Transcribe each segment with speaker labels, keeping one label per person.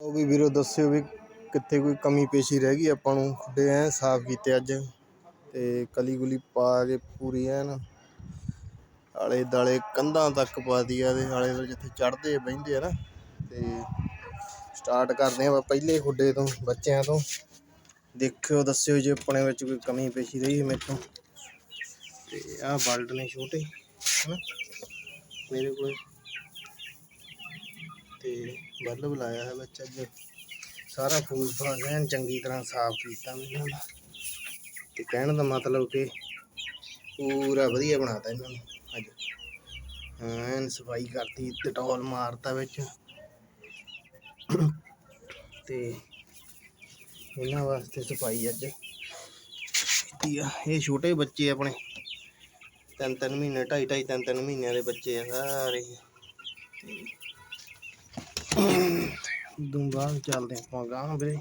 Speaker 1: ਉਹ ਵੀ ਵੀਰੋ ਦੱਸਿਓ ਵੀ ਕਿੱਥੇ ਕੋਈ ਕਮੀ ਪੇਸ਼ੀ ਰਹਿ ਗਈ, ਆਪਾਂ ਨੂੰ ਖੁੱਡੇ ਐ ਸਾਫ਼ ਕੀਤੇ ਅੱਜ ਤੇ ਕਲੀ ਗੁਲੀ ਪਾ ਕੇ ਪੂਰੀ ਐਨ। ਆਲੇ ਦਾਲੇ ਕੰਧਾਂ ਤੱਕ ਪਾ ਦੀ ਆ ਤੇ ਆਲੇ ਦੁਆਲੇ ਜਿੱਥੇ ਚੜਦੇ ਬਹਿੰਦੇ ਆ ਨਾ ਤੇ ਸਟਾਰਟ ਕਰਦੇ ਆ ਆਪਾਂ ਪਹਿਲੇ ਖੁੱਡੇ ਤੋਂ, ਬੱਚਿਆਂ ਤੋਂ। ਦੇਖਿਓ, ਦੱਸਿਓ ਜੇ ਆਪਣੇ ਵਿੱਚ ਕੋਈ ਕਮੀ ਪੇਸ਼ੀ ਰਹੀ ਮੇਰੇ ਤੋਂ। ਤੇ ਆਹ ਬਲਡ ਨੇ ਛੋਟੇ, ਹਨਾ? ਮੇਰੇ ਕੋਲ। ਤੇ ਬੱਲਬ ਲਾਇਆ ਹੈ ਵਿੱਚ ਅੱਜ। ਸਾਰਾ ਫੂਸ ਫਾਸ ਐਨ ਚੰਗੀ ਤਰ੍ਹਾਂ ਸਾਫ਼ ਕੀਤਾ ਮੈਨੂੰ ਤੇ ਕਹਿਣ ਦਾ ਮਤਲਬ ਕਿ ਪੂਰਾ ਵਧੀਆ ਬਣਾਤਾ ਇਹਨਾਂ ਨੂੰ ਅੱਜ। ਐਨ ਸਫ਼ਾਈ ਕਰਤੀ, ਡਟੋਲ ਮਾਰਤਾ ਵਿੱਚ। ਤੇ ਇਹਨਾਂ ਵਾਸਤੇ ਸਫ਼ਾਈ ਅੱਜ ਕੀਤੀ ਆ। ਇਹ ਛੋਟੇ ਬੱਚੇ ਆਪਣੇ। ਤਿੰਨ ਤਿੰਨ ਮਹੀਨੇ ਢਾਈ ਢਾਈ ਤਿੰਨ ਤਿੰਨ ਮਹੀਨਿਆਂ ਦੇ ਬੱਚੇ ਆ ਸਾਰੇ। ਤੇ ਉਦੋਂ ਬਾਅਦ ਚੱਲਦੇ ਆਪਾਂ ਗਾਂ ਵੀਰੇ।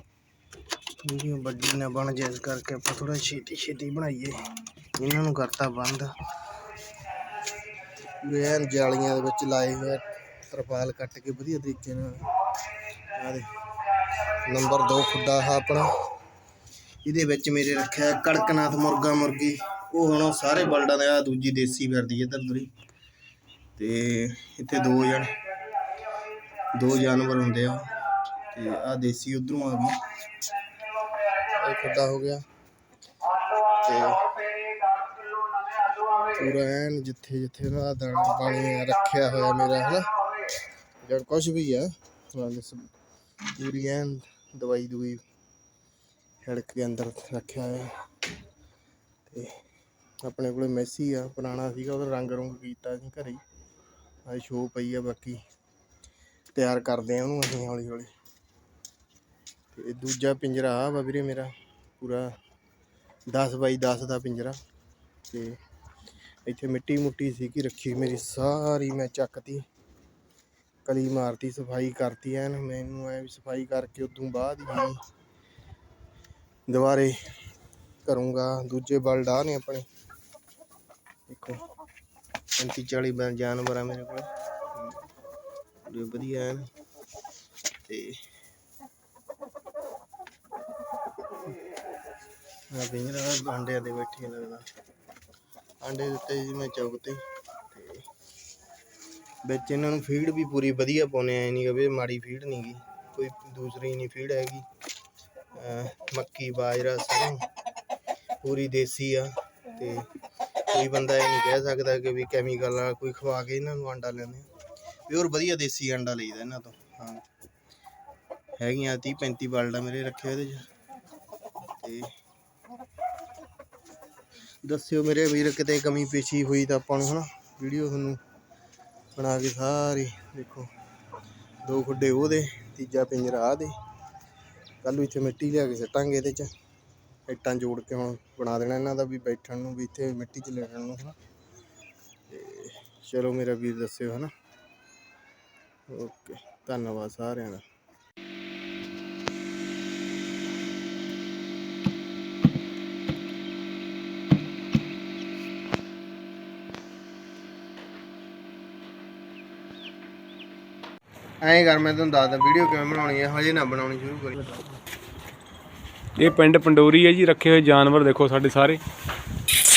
Speaker 1: ਵੀਡੀਓ ਵੱਡੀ ਨਾ ਬਣ ਜਾਏ, ਇਸ ਕਰਕੇ ਆਪਾਂ ਥੋੜਾ ਛੇਤੀ ਛੇਤੀ ਬਣਾਈਏ। ਇਹਨਾਂ ਨੂੰ ਕਰਤਾ ਬੰਦ। ਐਨ ਜਾਲੀਆਂ ਦੇ ਵਿੱਚ ਲਾਏ ਹੋਏ ਤਰਪਾਲ ਕੱਟ ਕੇ ਵਧੀਆ ਤਰੀਕੇ ਨਾਲ। ਆਹ ਨੰਬਰ 2 ਖੁੱਡਾ ਆ ਆਪਣਾ। ਇਹਦੇ ਵਿੱਚ ਮੇਰੇ ਰੱਖਿਆ ਕੜਕਨਾਥ ਮੁਰਗਾ ਮੁਰਗੀ। ਉਹ ਹੁਣ ਸਾਰੇ ਬਲਡਾਂ ਦੇ ਆ, ਦੂਜੀ ਦੇਸੀ ਫਿਰਦੀ ਇੱਧਰ ਦੁਰੀ ਤੇ ਇੱਥੇ ਦੋ ਜਣ। ਦੋ ਜਾਨਵਰ ਹੁੰਦੇ ਆ। ਤੇ ਆ ਦੇਸੀ ਉਧਰੋਂ ਆ ਗਈ ਇਹ ਖੁੱਡਾ ਹੋ ਗਿਆ। ਤੇ ਪੂਰਾ ਐਨ ਜਿੱਥੇ ਜਿੱਥੇ ਦਾ ਦਾਣਾ ਪਾਣੀ ਰੱਖਿਆ ਹੋਇਆ ਮੇਰਾ, ਹਨਾ? ਜਦ ਕੁਛ ਵੀ ਆ ਪੂਰੀ ਐਨ ਦਵਾਈ ਦੂਈ ਛੜਕ ਕੇ ਅੰਦਰ ਰੱਖਿਆ ਹੋਇਆ। ਤੇ ਆਪਣੇ ਕੋਲੇ ਮੈਸੀ ਆ, ਪੁਰਾਣਾ ਸੀਗਾ, ਉਹਦਾ ਰੰਗ ਰੁੰਗ ਕੀਤਾ ਸੀ ਘਰੇ ਹੀ। ਆ ਸ਼ੋ ਪਈ ਆ ਬਾਕੀ। ਤਿਆਰ ਕਰਦੇ ਆ ਉਹਨੂੰ ਅਸੀਂ ਹੌਲੀ ਹੌਲੀ। ਤੇ ਦੂਜਾ ਪਿੰਜਰਾ ਆ ਵਾ ਵੀਰੇ ਮੇਰਾ, ਪੂਰਾ 10 ਬਾਈ 10 ਦਾ ਪਿੰਜਰਾ। ਤੇ ਇੱਥੇ ਮਿੱਟੀ ਮੁੱਟੀ ਸੀ ਕਿ ਰੱਖੀ ਮੇਰੀ, ਸਾਰੀ ਮੈਂ ਚੱਕਤੀ। ਕਲੀ ਮਾਰਤੀ, ਸਫ਼ਾਈ ਕਰਤੀ ਐਨ, ਮੈਨੂੰ ਐ ਵੀ ਸਫ਼ਾਈ ਕਰਕੇ ਉਦੋਂ ਬਾਅਦ ਹੀ ਦੁਬਾਰੇ ਕਰੂੰਗਾ। ਦੂਜੇ ਬਲ ਡਾਹ ਨੇ ਆਪਣੇ। ਦੇਖੋ 35 40 ਜਾਨਵਰ ਆ ਮੇਰੇ ਕੋਲ। ਪੂਰੇ ਵਧੀਆ ਐਨ ਤੇ ਆ ਬਿੰਗਰਾ ਆਂਡਿਆਂ ਦੇ ਬੈਠੇ ਲੱਗਦਾ। ਆਂਡੇ ਦਿੱਤੇ ਜੀ ਮੈਂ ਚੌਕ ਤੇ ਤੇ ਵਿੱਚ ਇਹਨਾਂ ਨੂੰ ਫੀਡ ਵੀ ਪੂਰੀ ਵਧੀਆ ਪਾਉਨੇ ਆ ਨਹੀਂ ਕਵੇ ਮਾੜੀ ਫੀਡ ਨਹੀਂ ਗੀ, ਕੋਈ ਦੂਸਰੀ ਨਹੀਂ ਫੀਡ ਹੈਗੀ। ਮੱਕੀ, ਬਾਜਰਾ ਸਰੋਂ ਪੂਰੀ ਦੇਸੀ ਆ, ਤੇ ਕੋਈ ਬੰਦਾ ਇਹ ਨਹੀਂ ਕਹਿ ਸਕਦਾ ਕਿ ਵੀ ਕੈਮੀਕਲ ਵਾਲਾ ਕੋਈ ਖਵਾ ਕੇ ਇਹਨਾਂ ਨੂੰ ਆਂਡਾ ਲੈਂਦੇ ਪਿਓਰ ਵਧੀਆ ਦੇਸੀ ਆਂਡਾ ਲਈਦਾ ਇਹਨਾਂ ਤੋਂ, ਹਾਂ। ਹੈਗੀਆਂ 30 35 ਬਲਡਾ ਮੇਰੇ ਰੱਖੇ ਇਹਦੇ ਚ। ਤੇ ਦੱਸਿਓ ਮੇਰੇ ਵੀਰ ਕਿਤੇ ਕਮੀ ਪੇਸ਼ੀ ਹੋਈ ਤਾਂ ਆਪਾਂ ਨੂੰ ਹਨਾ, ਵੀਡੀਓ ਤੁਹਾਨੂੰ ਬਣਾ ਕੇ ਸਾਰੀ ਦੇਖੋ। ਦੋ ਖੁੱਡੇ ਉਹਦੇ, ਤੀਜਾ ਪਿੰਜਰਾ ਆ ਦੇ। ਕੱਲੂ ਇੱਥੇ ਮਿੱਟੀ ਲਿਆ ਕੇ ਸੱਟਾਂਗੇ ਇਹਦੇ ਚ। ਇੱਟਾਂ ਜੋੜ ਕੇ ਹੁਣ ਬਣਾ ਦੇਣਾ ਇਹਨਾਂ ਦਾ ਵੀ ਬੈਠਣ ਨੂੰ, ਵੀ ਇੱਥੇ ਮਿੱਟੀ 'ਚ ਲੈਣ ਨੂੰ ਹਨਾ। ਤੇ ਚਲੋ ਮੇਰਾ ਵੀਰ ਦੱਸਿਓ ਹਨਾ। ਓਕੇ, ਧੰਨਵਾਦ ਸਾਰਿਆਂ ਦਾ। ਐਂ ਕਰ, ਮੈਂ ਤੁਹਾਨੂੰ ਦੱਸਦਾ ਵੀਡੀਓ ਕਿਵੇਂ ਬਣਾਉਣੀ ਹੈ ਹਜੇ ਨਾ ਬਣਾਉਣੀ ਸ਼ੁਰੂ ਕਰੀ।
Speaker 2: ਇਹ ਪਿੰਡ ਪੰਡੋਰੀ ਹੈ ਜੀ, ਰੱਖੇ ਹੋਏ ਜਾਨਵਰ ਦੇਖੋ ਸਾਡੇ ਸਾਰੇ।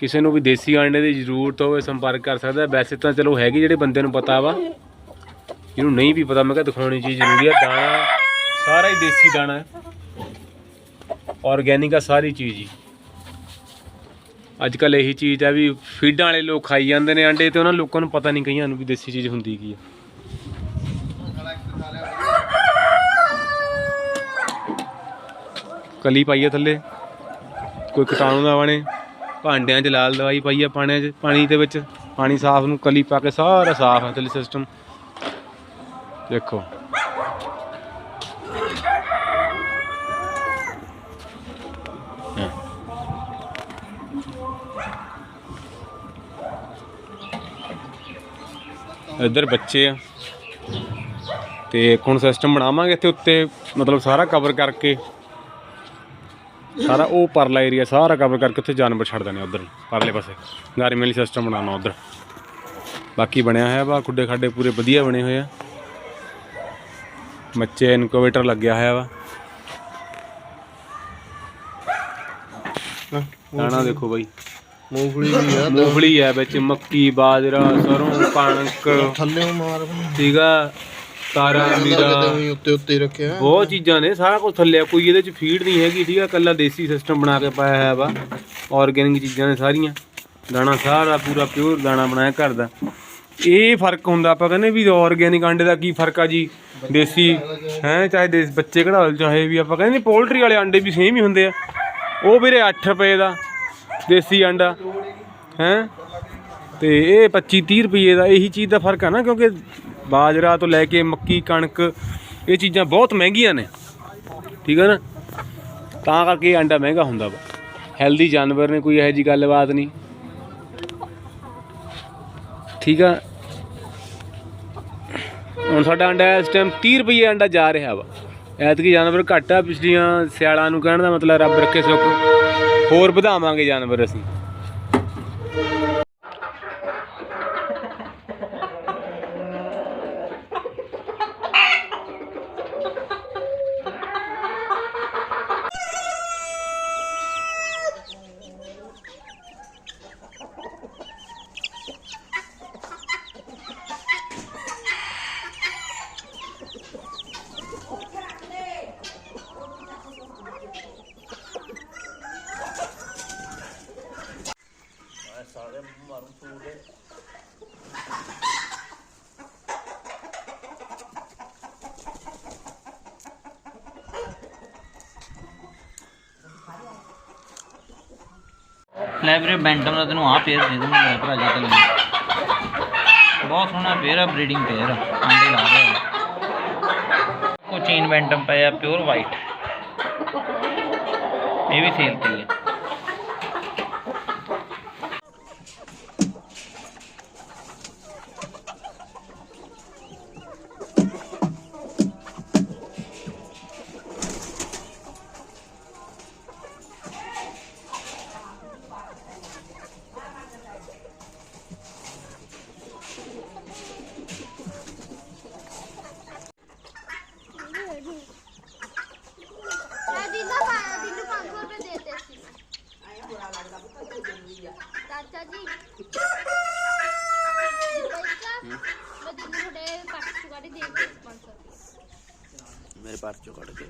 Speaker 2: ਕਿਸੇ ਨੂੰ ਵੀ ਦੇਸੀ ਆਂਡੇ ਦੀ ਜ਼ਰੂਰਤ ਹੋਵੇ ਸੰਪਰਕ ਕਰ ਸਕਦਾ। ਵੈਸੇ ਤਾਂ ਚਲੋ ਹੈਗੀ ਜਿਹੜੇ ਬੰਦੇ ਨੂੰ ਪਤਾ ਵਾ। ਜਿਹਨੂੰ ਨਹੀਂ ਵੀ ਪਤਾ, ਮੈਂ ਕਿਹਾ ਦਿਖਾਉਣੀ ਚੀਜ਼ ਜ਼ਰੂਰੀ ਆ। ਦਾਣਾ, ਸਾਰਾ ਹੀ ਦੇਸੀ ਦਾਣਾ ਹੈ। ਆਰਗੈਨਿਕ ਆ ਸਾਰੀ ਚੀਜ਼ ਹੀ। ਅੱਜ ਕੱਲ ਇਹੀ ਚੀਜ਼ ਆ ਵੀ ਫੀਡਾਂ ਵਾਲੇ ਲੋਕ ਖਾਈ ਜਾਂਦੇ ਨੇ ਆਂਡੇ ਤੇ ਉਹਨਾਂ ਲੋਕਾਂ ਨੂੰ ਪਤਾ ਨਹੀਂ ਕਈਆਂ ਨੂੰ ਵੀ ਦੇਸੀ ਚੀਜ਼ ਹੁੰਦੀ ਕੀ ਆ। ਕਲੀ ਪਾਈਏ ਥੱਲੇ। ਕੋਈ ਕੀਟਾਣੂ ਨਾ ਬਣੇ। ਭਾਂਡਿਆਂ 'ਚ ਲਾਲ ਦਵਾਈ ਪਾਈ ਪਾਈਏ ਪਾਣਿਆਂ 'ਚ, ਪਾਣੀ ਦੇ ਵਿੱਚ। ਪਾਣੀ ਸਾਫ਼ ਨੂੰ ਕਲੀ ਪਾ ਕੇ ਸਾਰਾ ਸਾਫ਼ ਹੈ ਥੱਲੇ ਸਿਸਟਮ ਦੇਖੋ। ਇੱਧਰ ਬੱਚੇ ਆ। ਤੇ ਇੱਕ ਹੁਣ ਸਿਸਟਮ ਬਣਾਵਾਂਗੇ ਇੱਥੇ ਉੱਤੇ, ਮਤਲਬ ਸਾਰਾ ਕਵਰ ਕਰਕੇ। ਸਾਰਾ ਉਹ ਪਰਲਾ ਏਰੀਆ ਸਾਰਾ ਕਵਰ ਕਰਕੇ ਉੱਥੇ ਜਾਨਵਰ ਛੱਡ ਦੇਣੇ ਉਧਰ ਪਰਲੇ ਪਾਸੇ। ਗਰਮੀ ਵਾਲੀ ਸਿਸਟਮ ਬਣਾਉਣਾ ਉਧਰ। ਬਾਕੀ ਬਣਿਆ ਹੋਇਆ ਵਾ ਖੁੱਡੇ ਖਾਡੇ ਪੂਰੇ ਵਧੀਆ ਬਣੇ ਹੋਏ ਆ। ਬੱਚੇ ਇਨਕੂਬੇਟਰ ਲੱਗਿਆ ਹੋਇਆ ਵਾ। ਦਾਣਾ ਦੇਖੋ ਬਾਈ।
Speaker 1: ਮੂੰਗਫਲੀ ਵੀ ਆ
Speaker 2: ਮੂੰਗਫਲੀ ਹੈ ਵਿੱਚ ਮੱਕੀ ਬਾਜਰਾ ਸਰੋਂ ਕਣਕ।
Speaker 1: ਥੱਲੇ ਮਾਰ
Speaker 2: ਠੀਕਾ ਤਾਰਾ ਮੀਰਾ
Speaker 1: ਕਿਤੇ ਉੱਤੇ ਉੱਤੇ ਹੀ ਰੱਖਿਆ
Speaker 2: ਬਹੁਤ ਚੀਜ਼ਾਂ ਨੇ ਸਾਰਾ ਕੁਝ ਥੱਲੇ ਆ। ਕੋਈ ਇਹਦੇ ਚ ਫੀਡ ਨਹੀਂ ਹੈਗੀ ਠੀਕ ਆ? ਕੱਲਾ ਦੇਸੀ ਸਿਸਟਮ ਬਣਾ ਕੇ ਪਾਇਆ ਹੋਇਆ ਵਾ। ਆਰਗੈਨਿਕ ਚੀਜ਼ਾਂ ਨੇ ਸਾਰੀਆਂ। ਦਾਣਾ ਸਾਰਾ ਪੂਰਾ ਪਿਓਰ ਦਾਣਾ ਬਣਾਇਆ ਘਰ ਦਾ। ਇਹ ਫ਼ਰਕ ਹੁੰਦਾ ਆਪਾਂ ਕਹਿੰਦੇ ਵੀ ਆਰਗੈਨਿਕ ਆਂਡੇ ਦਾ ਕੀ ਫ਼ਰਕ ਆ ਜੀ? ਦੇਸੀ ਹੈ? ਚਾਹੇ ਦੇਸ ਬੱਚੇ ਕਢਾਲ ਚਾਹੇ ਵੀ ਆਪਾਂ ਕਹਿੰਦੇ ਪੋਲਟਰੀ ਵਾਲੇ ਆਂਡੇ ਵੀ ਸੇਮ ਹੀ ਹੁੰਦੇ ਆ। ਉਹ ਵੀਰੇ 8 ਰੁਪਏ ਦਾ ਦੇਸੀ ਆਂਡਾ ਹੈ? ਤੇ ਇਹ 25 30 ਰੁਪਏ ਦਾ ਇਹੀ ਚੀਜ਼ ਦਾ ਫ਼ਰਕ ਆ ਨਾ ਕਿਉਂਕਿ ਬਾਜਰਾ ਤੋਂ ਲੈ ਕੇ ਮੱਕੀ, ਕਣਕ, ਇਹ ਚੀਜ਼ਾਂ ਬਹੁਤ ਮਹਿੰਗੀਆਂ ਨੇ। ਠੀਕ ਹੈ ਨਾ? ਤਾਂ ਕਰਕੇ ਇਹ ਅੰਡਾ ਮਹਿੰਗਾ ਹੁੰਦਾ ਵਾ। ਹੈਲਦੀ ਜਾਨਵਰ ਨੇ ਕੋਈ ਇਹੋ ਜੀ ਗੱਲਬਾਤ ਨਹੀਂ। ਠੀਕ ਆ? ਹੁਣ ਸਾਡਾ ਅੰਡਾ ਇਸ ਟਾਈਮ 30 ਰੁਪਏ ਅੰਡਾ ਜਾ ਰਿਹਾ ਵਾ। ਐਤਕੀ ਜਾਨਵਰ ਘੱਟ ਆ, ਪਿਛਲੀਆਂ ਸਿਆਲਾਂ ਨੂੰ ਕਹਿਣ ਦਾ ਮਤਲਬ ਰੱਬ ਰੱਖੇ ਸੁੱਖ। ਹੋਰ ਵਧਾਵਾਂਗੇ ਜਾਨਵਰ ਅਸੀਂ।
Speaker 3: ਲੈ ਵੀਰੇ, ਬੈਂਟਮ ਦਾ ਤੈਨੂੰ ਆ ਪੇਅਰ ਦੇ ਦੂੰਗਾ ਮੇਰੇ ਭਰਾ ਜੀ ਤੇ ਬਹੁਤ ਸੋਹਣਾ ਪੇਅਰ ਆ ਬਰੀਡਿੰਗ ਪੇਅਰ ਆਂਡੇ ਲਾ ਰਿਹਾ ਕੋ ਚੇਨ ਬੈਂਟਮ ਪਏ ਆ ਪਿਓਰ ਵਾਈਟ ਇਹ ਵੀ ਸੇਲ ਤੇ ਹੈ ਘਰ ਚੋਂ ਕੱਢ ਕੇ।